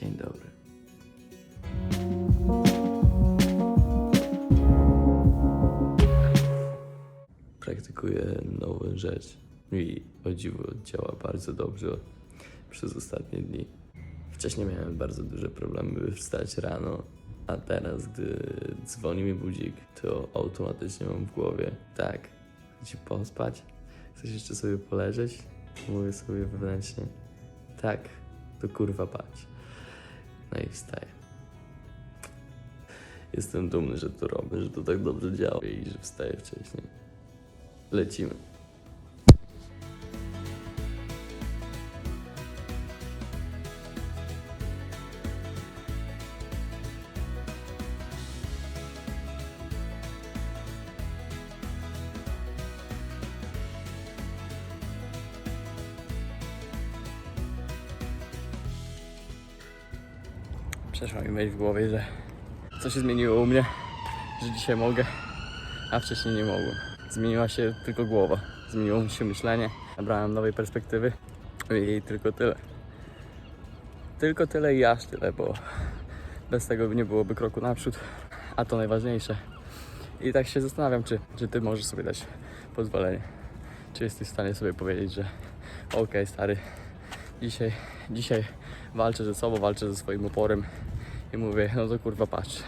Dzień dobry. Praktykuję nową rzecz i o dziwo działa bardzo dobrze przez ostatnie dni. Wcześniej miałem bardzo duże problemy, by wstać rano, a teraz, gdy dzwoni mi budzik, to automatycznie mam w głowie tak, chcę się pospać, chcesz jeszcze sobie poleżeć? Mówię sobie wewnętrznie tak, to kurwa patrz. No i wstaję. Jestem dumny, że to robię, że to tak dobrze działa i że wstaję wcześniej. Lecimy. Przeszła mi myśl w głowie, że coś się zmieniło u mnie, że dzisiaj mogę, a wcześniej nie mogłem. Zmieniła się tylko głowa, zmieniło mi się myślenie, nabrałem nowej perspektywy i tylko tyle. Tylko tyle i aż tyle, bo bez tego nie byłoby kroku naprzód, a to najważniejsze. I tak się zastanawiam, czy, czy ty możesz sobie dać pozwolenie. Czy jesteś w stanie sobie powiedzieć, że okej stary, dzisiaj, dzisiaj walczę ze sobą, walczę ze swoim oporem i mówię, no to kurwa patrz.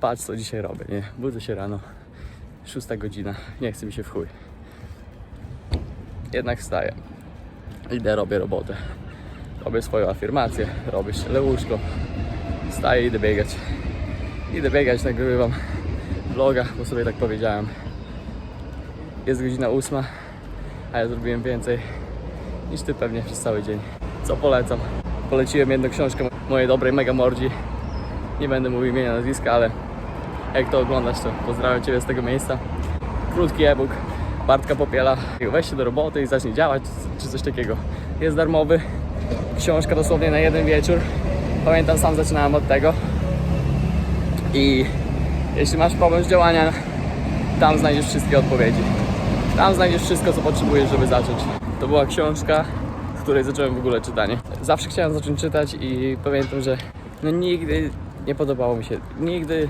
Patrz co dzisiaj robię, nie? Budzę się rano, szósta godzina, nie chce mi się w chuj. Jednak wstaję. Idę, robię robotę. Robię swoją afirmację, robię szczele łóżko. Wstaję, idę biegać. Idę biegać, nagrywam vloga, bo sobie tak powiedziałem. Jest godzina ósma, a ja zrobiłem więcej niż ty pewnie przez cały dzień. Co polecam? Poleciłem jedną książkę mojej dobrej Mega Mordzi. Nie będę mówił imienia, nazwiska, ale jak to oglądasz, to pozdrawiam Ciebie z tego miejsca. Krótki e-book Bartka Popiela. Weź się do roboty i zacznij działać, czy coś takiego. Jest darmowy. Książka dosłownie na jeden wieczór. Pamiętam, sam zaczynałem od tego. I jeśli masz problem z działaniem, tam znajdziesz wszystkie odpowiedzi. Tam znajdziesz wszystko, co potrzebujesz, żeby zacząć. To była książka, z której zacząłem w ogóle czytanie. Zawsze chciałem zacząć czytać i pamiętam, że no nigdy nie podobało mi się. Nigdy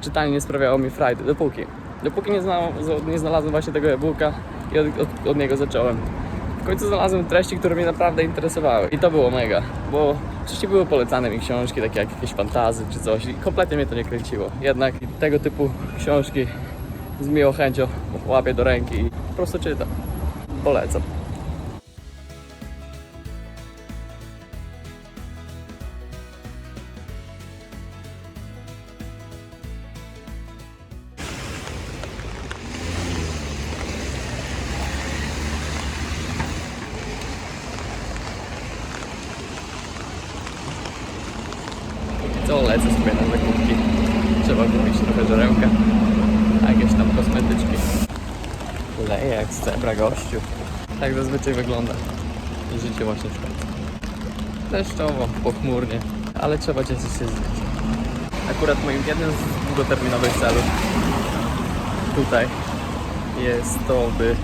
czytanie nie sprawiało mi frajdy, dopóki. Dopóki nie, znalazłem, nie znalazłem właśnie tego e-booka i od, od, od niego zacząłem. W końcu znalazłem treści, które mnie naprawdę interesowały. I to było mega, bo wcześniej były polecane mi książki, takie jak jakieś fantazy czy coś i kompletnie mnie to nie kręciło. Jednak tego typu książki z miłą chęcią łapię do ręki i po prostu czytam. Polecam. Lecę sobie na zakupki. Trzeba kupić trochę żarełka, a jakieś tam kosmetyczki. Leje jak z cebra gościu. Tak zazwyczaj wygląda życie właśnie w Szwecji. Deszczowo, pochmurnie, ale trzeba cieszyć się z życia. Akurat moim jednym z długoterminowych celów tutaj jest to, by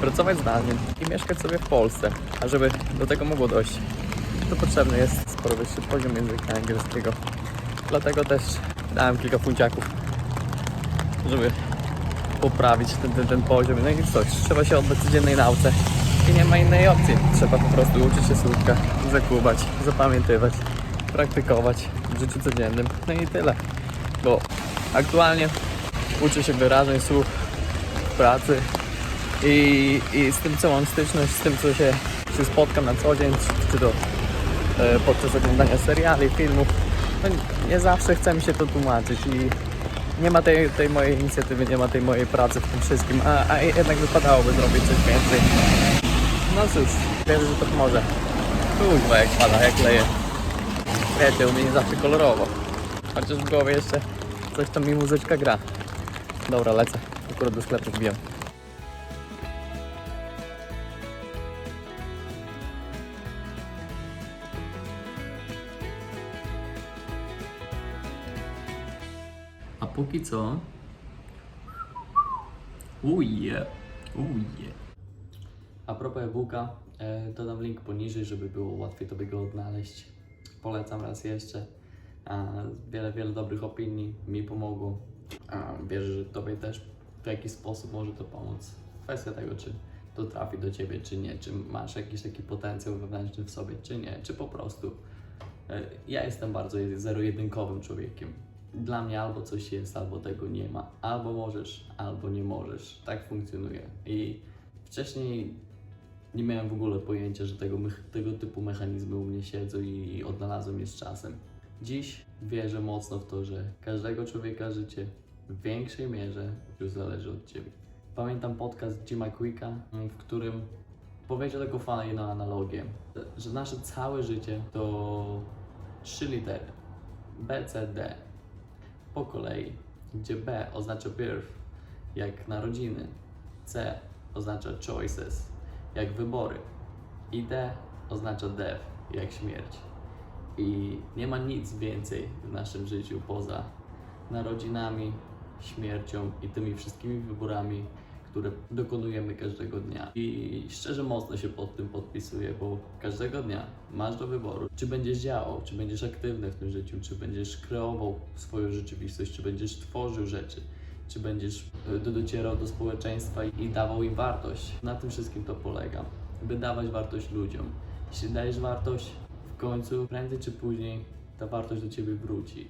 pracować zdalnie i mieszkać sobie w Polsce. A żeby do tego mogło dojść, to potrzebny jest wyższy poziom języka angielskiego. Dlatego też dałem kilka funciaków, żeby poprawić ten, ten, ten poziom. No i coś, trzeba się oddać codziennej nauce i nie ma innej opcji. Trzeba po prostu uczyć się słówka, zakubać, zapamiętywać, praktykować w życiu codziennym. No i tyle. Bo aktualnie uczę się wyrażeń słów pracy i, i z tym co mam styczność, z tym co się, się spotkam na co dzień, czy, to podczas oglądania seriali, filmów, no nie zawsze chce mi się to tłumaczyć i nie ma tej, tej mojej inicjatywy, nie ma tej mojej pracy w tym wszystkim, a, a jednak wypadałoby zrobić coś więcej. No cóż, wierzę, że to pomoże. Kurwa jak pada, jak leje. Wiecie, u mnie nie zawsze kolorowo. Chociaż w głowie jeszcze coś tam mi muzyczka gra. Dobra, lecę. Akurat do sklepu wbijam. Póki co... Uje, uje. A propos e-booka, e, dodam link poniżej, żeby było łatwiej Tobie go odnaleźć. Polecam raz jeszcze. Wiele, wiele dobrych opinii mi pomogło. Wierzę, że Tobie też w jakiś sposób może to pomóc. Kwestia tego, czy to trafi do Ciebie, czy nie, czy masz jakiś taki potencjał wewnętrzny w sobie, czy nie, czy po prostu. e, Ja jestem bardzo zero-jedynkowym człowiekiem. Dla mnie albo coś jest, albo tego nie ma. Albo możesz, albo nie możesz. Tak funkcjonuje. I wcześniej nie miałem w ogóle pojęcia, że tego, tego typu mechanizmy u mnie siedzą i odnalazłem je z czasem. Dziś wierzę mocno w to, że każdego człowieka życie w większej mierze już zależy od Ciebie. Pamiętam podcast Jima Quicka, w którym powiedział taką fajną analogię, że nasze całe życie to trzy litery. B, C, D. Po kolei, gdzie B oznacza birth, jak narodziny, C oznacza choices, jak wybory i D oznacza death, jak śmierć. I nie ma nic więcej w naszym życiu poza narodzinami, śmiercią i tymi wszystkimi wyborami, które dokonujemy każdego dnia. I szczerze mocno się pod tym podpisuję, bo każdego dnia masz do wyboru, czy będziesz działał, czy będziesz aktywny w tym życiu, czy będziesz kreował swoją rzeczywistość, czy będziesz tworzył rzeczy, czy będziesz e, do- docierał do społeczeństwa i dawał im wartość. Na tym wszystkim to polega, by dawać wartość ludziom. Jeśli dajesz wartość, w końcu, prędzej czy później, ta wartość do ciebie wróci.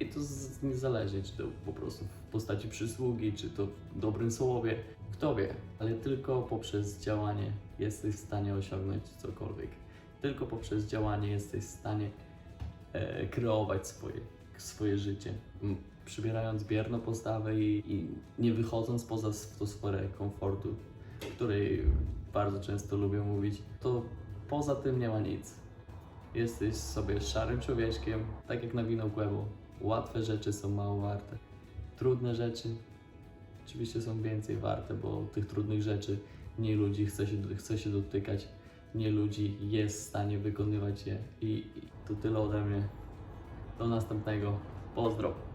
I to z, nie czy to po prostu w postaci przysługi, czy to w dobrym słowie, kto wie, ale tylko poprzez działanie jesteś w stanie osiągnąć cokolwiek. Tylko poprzez działanie jesteś w stanie e, kreować swoje, swoje życie. Przybierając bierną postawę i, i nie wychodząc poza tą sferę komfortu, której bardzo często lubię mówić, to poza tym nie ma nic. Jesteś sobie szarym człowieczkiem, tak jak na wino Głębo. Łatwe rzeczy są mało warte. Trudne rzeczy oczywiście są więcej warte, bo tych trudnych rzeczy nie ludzi chce się, chce się dotykać, nie ludzi jest w stanie wykonywać je. I, I to tyle ode mnie. Do następnego. Pozdro.